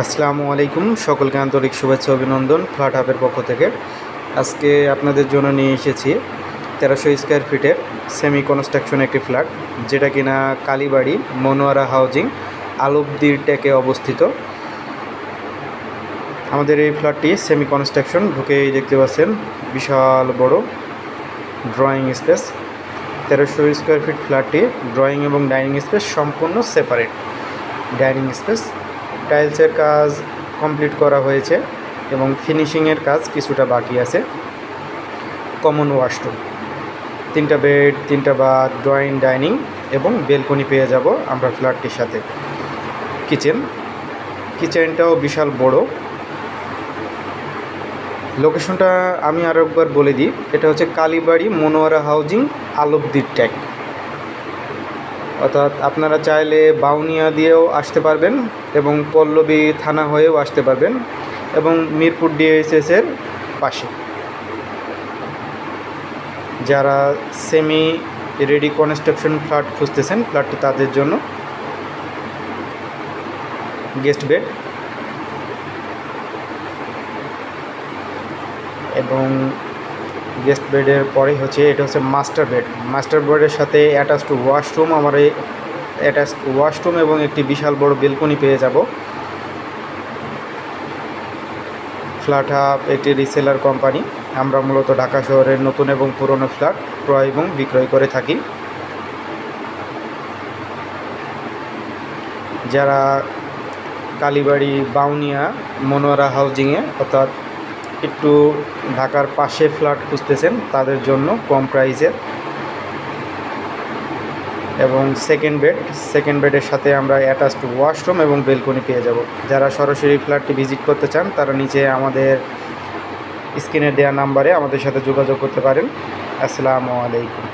আসসালামু আলাইকুম, সকলকে আন্তরিক শুভেচ্ছা অভিনন্দন ফ্ল্যাট হাবের পক্ষ থেকে। আজকে আপনাদের জন্য নিয়ে এসেছি তেরোশো স্কোয়ার ফিটের সেমি কনস্ট্রাকশন একটি ফ্ল্যাট, যেটা কিনা কালীবাড়ি মনোয়ারা হাউজিং আলবদির টেকে অবস্থিত। আমাদের এই ফ্ল্যাটটি সেমি কনস্ট্রাকশন ঢুকেই দেখতে পাচ্ছেন বিশাল বড় ড্রয়িং স্পেস তেরোশো স্কোয়ার ফিট ফ্ল্যাটটি ড্রয়িং এবং ডাইনিং স্পেস সম্পূর্ণ সেপারেট ডাইনিং স্পেস টাইলসের কাজ কমপ্লিট করা হয়েছে এবং ফিনিশিংয়ের কাজ কিছুটা বাকি আছে। Common washroom. তিনটা বেড, তিনটা বাথ, ড্রয়িং, ডাইনিং এবং বেলকনি পেয়ে যাব আমরা ফ্ল্যাটটির সাথে। কিচেন। কিচেনটাও বিশাল বড়। লোকেশনটা আমি আরও একবার বলে দিই। এটা হচ্ছে কালীবাড়ি মনোয়ারা হাউজিং আলবদির ট্যাগ অর্থাৎ আপনারা চাইলে বাউনিয়া দিয়েও আসতে পারবেন এবং পল্লবী থানা হয়েও আসতে পারবেন এবং মিরপুর ডিএসএসের পাশে। যারা সেমি রেডি কনস্ট্রাকশন ফ্ল্যাট খুঁজতেছেন ফ্ল্যাটটি তাদের জন্য গেস্ট বেড এবং গেস্ট বেডের পরে হচ্ছে এটা হচ্ছে মাস্টার বেড। মাস্টার বেডের সাথে অ্যাটাচড ওয়াশরুম আমার এই অ্যাটাচ ওয়াশরুম এবং একটি বিশাল বড় বেলকনি পেয়ে যাব। ফ্ল্যাট হাব একটি রিসেলার কোম্পানি আমরা মূলত ঢাকা শহরের নতুন এবং পুরনো ফ্ল্যাট ক্রয় এবং বিক্রয় করে থাকি। যারা কালীবাড়ি, বাউনিয়া, মনোয়ারা হাউজিংয়ে অর্থাৎ একটু ঢাকার পাশে ফ্ল্যাট খুঁজতেছেন, তাদের জন্য কম প্রাইসে এবং সেকেন্ড বেড সেকেন্ড বেডের সাথে আমরা অ্যাটাচড ওয়াশরুম এবং বেলকনি পেয়ে যাব। যারা সরাসরি ফ্ল্যাটটি ভিজিট করতে চান, তারা নিচে আমাদের স্ক্রিনে দেওয়া নাম্বারে আমাদের সাথে যোগাযোগ করতে পারেন। আসসালামু আলাইকুম।